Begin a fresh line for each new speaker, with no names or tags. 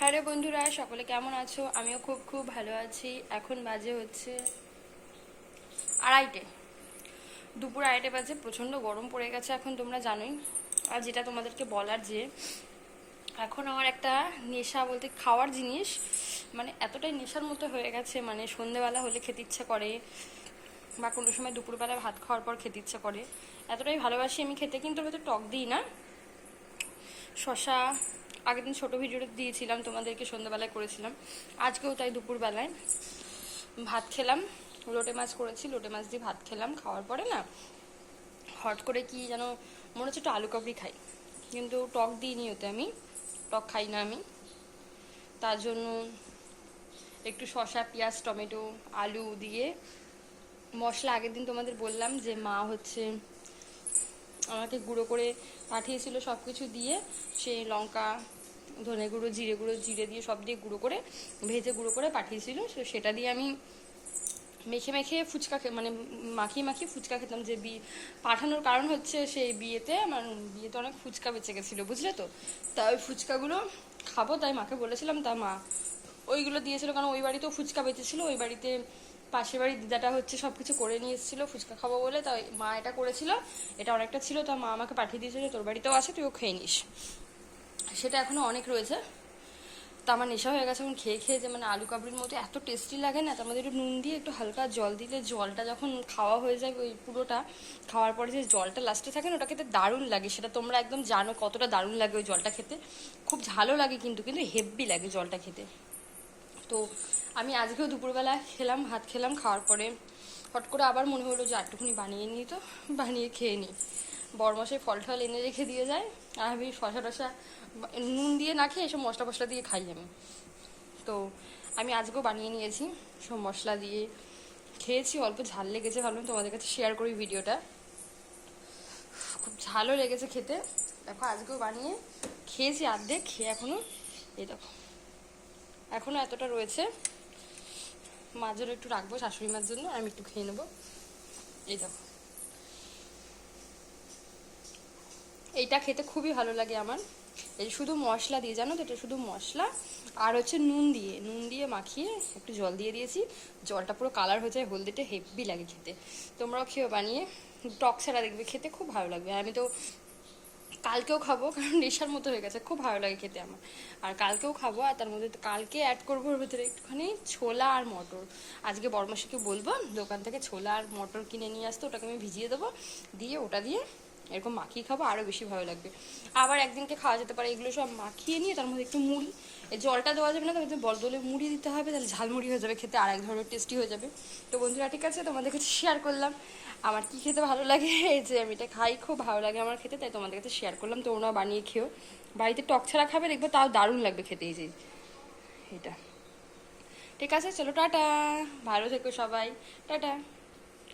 হ্যাঁ রে বন্ধুরা, সকলে কেমন আছো? আমিও খুব খুব ভালো আছি। এখন বাজে হচ্ছে আড়াইটে। দুপুর আড়াইটে বাজে, প্রচণ্ড গরম পড়ে গেছে এখন, তোমরা জানোই। আর যেটা তোমাদেরকে বলার যে, এখন আমার একটা নেশা বলতে খাওয়ার জিনিস মানে এতটাই নেশার মতো হয়ে গেছে মানে সন্ধেবেলা হলে খেতে ইচ্ছে করে, বা কোনো সময় দুপুরবেলা ভাত খাওয়ার পর খেতে ইচ্ছে করে। এতটাই ভালোবাসি আমি খেতে, কিন্তু আমি তো টক দিই না। শশা আগের দিন ছোটো ভিডিওটা দিয়েছিলাম, তোমাদেরকে সন্ধ্যাবেলায় করেছিলাম। আজকেও তাই দুপুরবেলায়। ভাত খেলাম, লোটে মাছ করেছি, লোটে মাছ দিয়ে ভাত খেলাম, খাওয়ার পরে না হট করে কি যেন মনে হচ্ছে একটু আলু কাবড়ি খাই। কিন্তু টক দিইনি ওতে আমি, টক খাই না আমি। তার জন্য একটু শসা, পেঁয়াজ, টমেটো, আলু দিয়ে মশলা আগের দিন তোমাদের বললাম যে মা হচ্ছে আমাকে গুঁড়ো করে পাঠিয়েছিল সব কিছু দিয়ে, সেই লঙ্কা ধনে গুঁড়ো, জিরে গুঁড়ো, জিরে দিয়ে সব দিয়ে গুঁড়ো করে, ভেজে গুঁড়ো করে পাঠিয়েছিল। তো সেটা দিয়ে আমি মেখে মেখে ফুচকা মানে মাখিয়ে মাখিয়ে ফুচকা খেতাম। যে বি, পাঠানোর কারণ হচ্ছে সেই বিয়েতে আমার বিয়েতে অনেক ফুচকা বেঁচে গেছিল, বুঝলে তো? তা ওই ফুচকাগুলো খাব, তাই মাকে বলেছিলাম, তা মা ওইগুলো দিয়েছিল, কারণ ওই বাড়িতেও ফুচকা বেঁচেছিল, ওই বাড়িতে পাশের বাড়ির দিদাটা হচ্ছে সব কিছু করে নিয়ে এসেছিল ফুচকা খাব বলে, তাই মা এটা করেছিল, এটা অনেকটা ছিল, তা মা আমাকে পাঠিয়ে দিয়েছিল, তোর বাড়িতেও আছে, তুইও খেয়ে নিস। সেটা এখনও অনেক রয়েছে। তা আমার নেশা হয়ে গেছে, এখন খেয়ে খেয়ে যে মানে আলু কাবড়ির মতো এত টেস্টি লাগে না তার মধ্যে একটু নুন দিয়ে একটু হালকা জল দিলে জলটা যখন খাওয়া হয়ে যায় ওই পুরোটা, খাওয়ার পরে যে জলটা লাস্টে থাকে না, ওটা খেতে দারুণ লাগে। সেটা তোমরা একদম জানো কতটা দারুণ লাগে ওই জলটা খেতে। খুব ঝালও লাগে কিন্তু কিন্তু হেভি লাগে জলটা খেতে। তো আমি আজকেও দুপুরবেলা খেলাম, ভাত খেলাম, খাওয়ার পরে হট করে আবার মনে হলো যে একটুখানি বানিয়ে নিই তো, বানিয়ে খেয়ে নিই। বরমশাই ফল টল এনে রেখে দিয়ে যায়। আর আমি শশা টশা নুন দিয়ে না খেয়ে এসব মশলা ফসলা দিয়ে খাই আমি। তো আমি আজকেও বানিয়ে নিয়েছি। সব মশলা দিয়ে খেয়েছি, অল্প ঝাল লেগেছে ভাবলাম তোমাদের কাছে শেয়ার করি ভিডিওটা। খুব ঝালও লেগেছে খেতে। দেখো, আজকেও বানিয়ে খেয়েছি আর্ধেক, খেয়ে এখনও এই দেখো। এখনও এতটা রয়েছে। মাঝেরও একটু রাখব শাশুড়ি মার জন্য, আমি একটু খেয়ে নেব। এই দেখো। এইটা খেতে খুবই ভালো লাগে আমার। এই শুধু মশলা দিয়ে, জানো তো এটা শুধু মশলা আর হচ্ছে নুন দিয়ে। নুন দিয়ে মাখিয়ে একটু জল দিয়ে দিয়েছি। জলটা পুরো কালার হয়ে যায়, হলদিটা হেভি লাগে খেতে। তোমরাও খেয়েও বানিয়ে টক ছাড়া দেখবে, খেতে খুব ভালো লাগবে। আমি তো কালকেও খাব, কারণ নেশার মতো হয়ে গেছে, খুব ভালো লাগে খেতে আমার। আর কালকেও খাব, আর তার মধ্যে কালকে অ্যাড করব ওর ভিতরে একটুখানি ছোলা আর মটর। আজকে বড়মাসিকে বলব, দোকান থেকে ছোলা আর মটর কিনে নিয়ে আসতে, ওটাকে আমি ভিজিয়ে দেবো। দিয়ে ওটা দিয়ে এরকম মাখিয়ে খাব আরও বেশি ভালো লাগবে। আবার একদিনকে খাওয়া যেতে পারে, এগুলো সব মাখিয়ে নিয়ে তার মধ্যে একটু মুড়ি, এই জলটা দেওয়া যাবে না তার মধ্যে বদলে মুড়ি দিতে হবে, তাহলে ঝালমুড়ি হয়ে যাবে খেতে, আর এক ধরনের টেস্টি হয়ে যাবে। তো বন্ধুরা, ঠিক আছে, তোমাদের কাছে শেয়ার করলাম। আমার কি খেতে ভালো লাগে? এই যে আমি এটা খাই, খুব ভালো লাগে আমার খেতে, তাই তোমাদের কাছে শেয়ার করলাম তোমরা বানিয়ে খেও বাড়িতে টক ছাড়া খাবে, দেখবে তাও দারুণ লাগবে খেতে, এই যে। এটা। ঠিক আছে, চলো, টাটা। ভালো থেকো সবাই। টাটা।